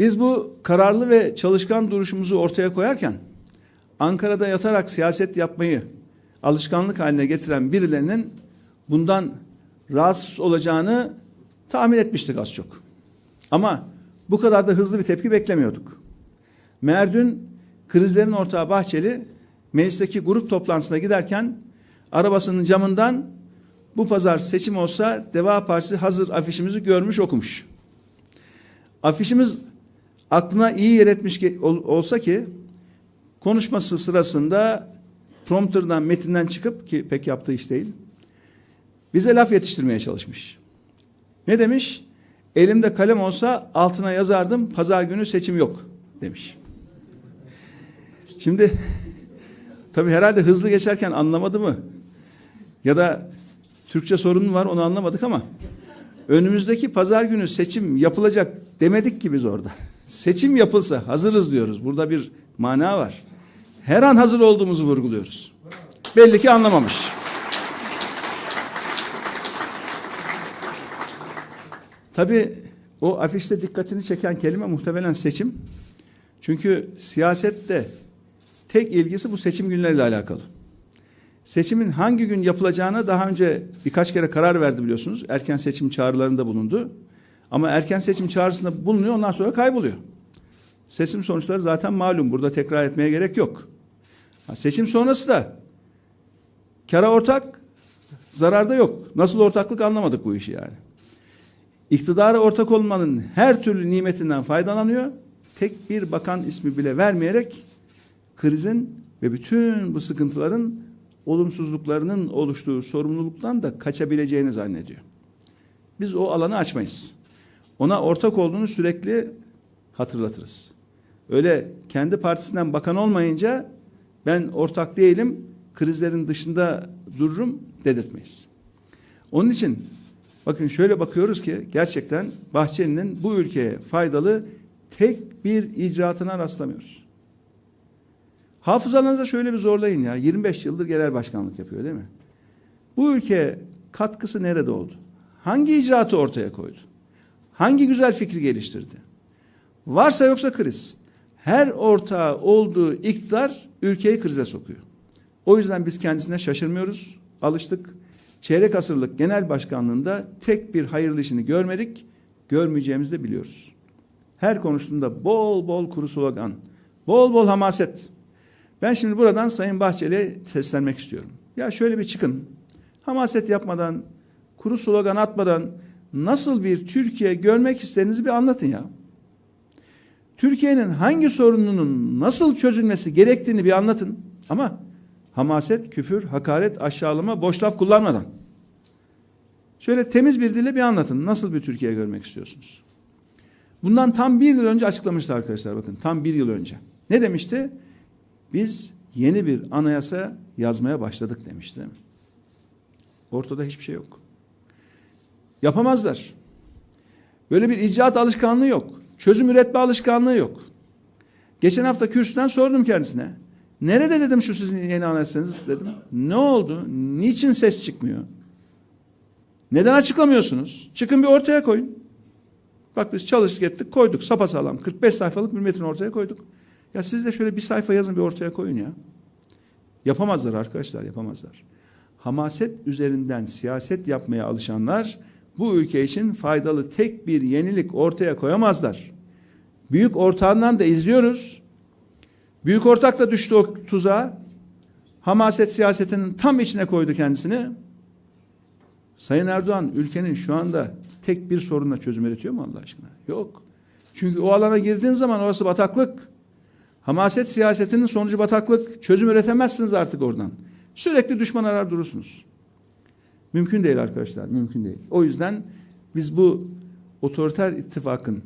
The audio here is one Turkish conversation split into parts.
Biz bu kararlı ve çalışkan duruşumuzu ortaya koyarken Ankara'da yatarak siyaset yapmayı alışkanlık haline getiren birilerinin bundan rahatsız olacağını tahmin etmiştik az çok. Ama bu kadar da hızlı bir tepki beklemiyorduk. Meğer dün krizlerin ortağı Bahçeli meclisteki grup toplantısına giderken arabasının camından bu pazar seçim olsa Deva Partisi hazır afişimizi görmüş okumuş. Afişimiz aklına iyi yer etmiş olsa ki konuşması sırasında prompterdan metinden çıkıp ki pek yaptığı iş değil bize laf yetiştirmeye çalışmış. Ne demiş? Elimde kalem olsa altına yazardım pazar günü seçim yok demiş. Şimdi tabii herhalde hızlı geçerken anlamadı mı? Ya da Türkçe sorunu var onu anlamadık ama önümüzdeki pazar günü seçim yapılacak demedik ki biz orada. Seçim yapılsa hazırız diyoruz. Burada bir mana var. Her an hazır olduğumuzu vurguluyoruz. Belli ki anlamamış. Tabii o afişte dikkatini çeken kelime muhtemelen seçim. Çünkü siyasette tek ilgisi bu seçim günleriyle alakalı. Seçimin hangi gün yapılacağına daha önce birkaç kere karar verdi biliyorsunuz. Erken seçim çağrılarında bulundu. Ama erken seçim çağrısında bulunuyor ondan sonra kayboluyor. Seçim sonuçları zaten malum. Burada tekrar etmeye gerek yok. Ha, seçim sonrası da kara ortak, zararda yok. Nasıl ortaklık anlamadık bu işi yani. İktidara ortak olmanın her türlü nimetinden faydalanıyor. Tek bir bakan ismi bile vermeyerek krizin ve bütün bu sıkıntıların olumsuzluklarının oluştuğu sorumluluktan da kaçabileceğini zannediyor. Biz o alanı açmayız. Ona ortak olduğunu sürekli hatırlatırız. Öyle kendi partisinden bakan olmayınca ben ortak değilim, krizlerin dışında dururum dedirtmeyiz. Onun için bakın şöyle bakıyoruz ki gerçekten Bahçeli'nin bu ülkeye faydalı tek bir icraatına rastlamıyoruz. Hafızalarınıza şöyle bir zorlayın ya. 25 yıldır genel başkanlık yapıyor değil mi? Bu ülkeye katkısı nerede oldu? Hangi icraatı ortaya koydu? Hangi güzel fikri geliştirdi? Varsa yoksa kriz. Her ortağı olduğu iktidar ülkeyi krize sokuyor. O yüzden biz kendisine şaşırmıyoruz, alıştık. Çeyrek asırlık genel başkanlığında tek bir hayırlı işini görmedik, görmeyeceğimizi de biliyoruz. Her konuştuğunda bol bol kuru slogan, bol bol hamaset. Ben şimdi buradan Sayın Bahçeli'ye seslenmek istiyorum. Ya şöyle bir çıkın, hamaset yapmadan, kuru slogan atmadan nasıl bir Türkiye görmek istediğinizi bir anlatın ya. Türkiye'nin hangi sorununun nasıl çözülmesi gerektiğini bir anlatın. Ama hamaset, küfür, hakaret, aşağılama, boş laf kullanmadan. Şöyle temiz bir dille bir anlatın. Nasıl bir Türkiye görmek istiyorsunuz? Bundan tam bir yıl önce açıklamıştı arkadaşlar bakın. Tam bir yıl önce. Ne demişti? Biz yeni bir anayasa yazmaya başladık demişti. Değil mi? Ortada hiçbir şey yok. Yapamazlar. Böyle bir icraat alışkanlığı yok. Çözüm üretme alışkanlığı yok. Geçen hafta kürsüden sordum kendisine. Nerede dedim şu sizin yeni anayasanız dedim. Ne oldu? Niçin ses çıkmıyor? Neden açıklamıyorsunuz? Çıkın bir ortaya koyun. Bak biz çalıştık ettik koyduk sapasağlam 45 sayfalık bir metin ortaya koyduk. Ya siz de şöyle bir sayfa yazın bir ortaya koyun ya. Yapamazlar arkadaşlar yapamazlar. Hamaset üzerinden siyaset yapmaya alışanlar bu ülke için faydalı tek bir yenilik ortaya koyamazlar. Büyük ortağından da izliyoruz. Büyük ortak da düştü o tuzağa. Hamaset siyasetinin tam içine koydu kendisini. Sayın Erdoğan ülkenin şu anda tek bir sorunla çözüm üretiyor mu Allah aşkına? Yok. Çünkü o alana girdiğin zaman orası bataklık. Hamaset siyasetinin sonucu bataklık. Çözüm üretemezsiniz artık oradan. Sürekli düşman arar durursunuz. Mümkün değil arkadaşlar, mümkün değil. O yüzden biz bu otoriter ittifakın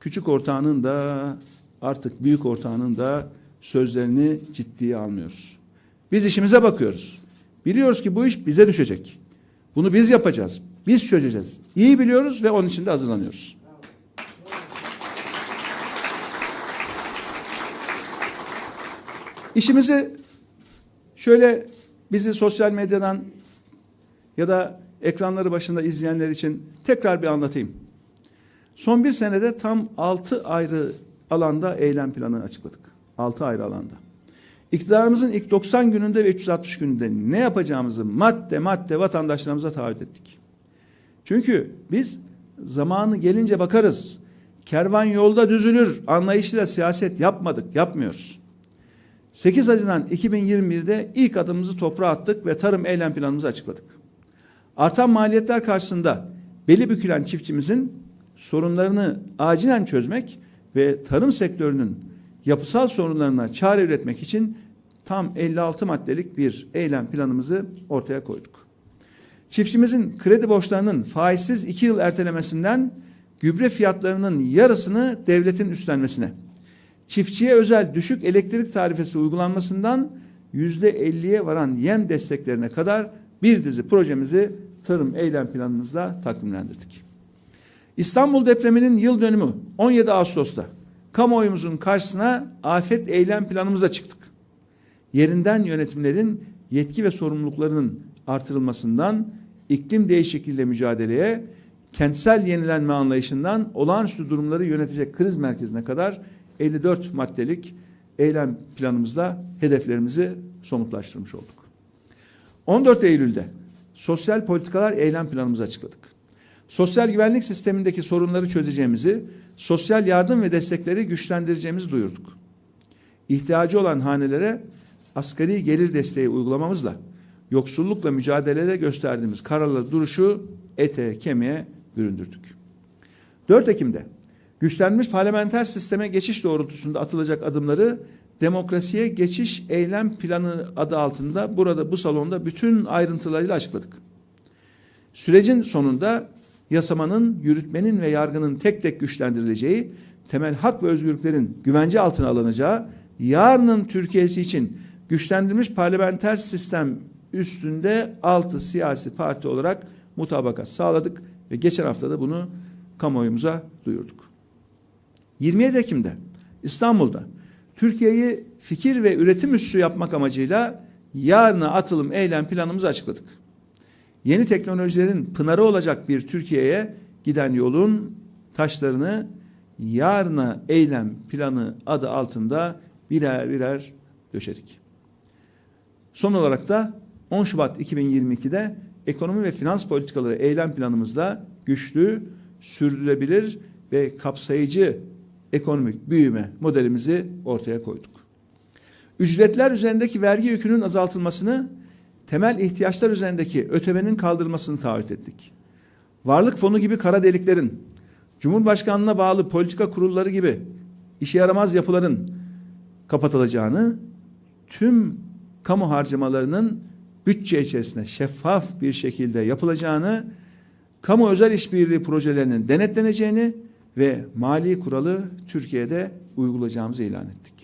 küçük ortağının da artık büyük ortağının da sözlerini ciddiye almıyoruz. Biz işimize bakıyoruz. Biliyoruz ki bu iş bize düşecek. Bunu biz yapacağız. Biz çözeceğiz. İyi biliyoruz ve onun için de hazırlanıyoruz. İşimizi şöyle bizi sosyal medyadan ya da ekranları başında izleyenler için tekrar bir anlatayım. Son bir senede tam 6 ayrı alanda eylem planı açıkladık. 6 ayrı alanda. İktidarımızın ilk 90 gününde ve 360 gününde ne yapacağımızı madde madde vatandaşlarımıza taahhüt ettik. Çünkü biz zamanı gelince bakarız. Kervan yolda düzülür anlayışıyla siyaset yapmadık, yapmıyoruz. 8 Haziran 2021'de ilk adımımızı toprağa attık ve tarım eylem planımızı açıkladık. Artan maliyetler karşısında beli bükülen çiftçimizin sorunlarını acilen çözmek ve tarım sektörünün yapısal sorunlarına çare üretmek için tam 56 maddelik bir eylem planımızı ortaya koyduk. Çiftçimizin kredi borçlarının faizsiz 2 yıl ertelemesinden gübre fiyatlarının yarısını devletin üstlenmesine, çiftçiye özel düşük elektrik tarifesi uygulanmasından yüzde 50'ye varan yem desteklerine kadar bir dizi projemizi tarım eylem planımızda takvimlendirdik. İstanbul depreminin yıl dönümü 17 Ağustos'ta kamuoyumuzun karşısına afet eylem planımıza çıktık. Yerinden yönetimlerin yetki ve sorumluluklarının artırılmasından iklim değişikliğiyle mücadeleye, kentsel yenilenme anlayışından olağanüstü durumları yönetecek kriz merkezine kadar 54 maddelik eylem planımızda hedeflerimizi somutlaştırmış olduk. 14 Eylül'de sosyal politikalar eylem planımızı açıkladık. Sosyal güvenlik sistemindeki sorunları çözeceğimizi, sosyal yardım ve destekleri güçlendireceğimizi duyurduk. İhtiyacı olan hanelere asgari gelir desteği uygulamamızla yoksullukla mücadelede gösterdiğimiz kararlı duruşu ete kemiğe büründürdük. 4 Ekim'de güçlenmiş parlamenter sisteme geçiş doğrultusunda atılacak adımları demokrasiye geçiş eylem planı adı altında burada bu salonda bütün ayrıntılarıyla açıkladık. Sürecin sonunda yasamanın, yürütmenin ve yargının tek tek güçlendirileceği, temel hak ve özgürlüklerin güvence altına alınacağı, yarının Türkiye'si için güçlendirilmiş parlamenter sistem üstünde altı siyasi parti olarak mutabakat sağladık ve geçen hafta da bunu kamuoyumuza duyurduk. 27 Ekim'de İstanbul'da Türkiye'yi fikir ve üretim üssü yapmak amacıyla yarına atılım eylem planımızı açıkladık. Yeni teknolojilerin pınarı olacak bir Türkiye'ye giden yolun taşlarını yarına eylem planı adı altında birer birer döşedik. Son olarak da 10 Şubat 2022'de ekonomi ve finans politikaları eylem planımızda güçlü, sürdürülebilir ve kapsayıcı ekonomik büyüme modelimizi ortaya koyduk. Ücretler üzerindeki vergi yükünün azaltılmasını, temel ihtiyaçlar üzerindeki ötemenin kaldırılmasını taahhüt ettik. Varlık fonu gibi kara deliklerin, Cumhurbaşkanlığına bağlı politika kurulları gibi işe yaramaz yapıların kapatılacağını, tüm kamu harcamalarının bütçe içerisinde şeffaf bir şekilde yapılacağını, kamu özel işbirliği projelerinin denetleneceğini ve mali kuralı Türkiye'de uygulayacağımızı ilan ettik.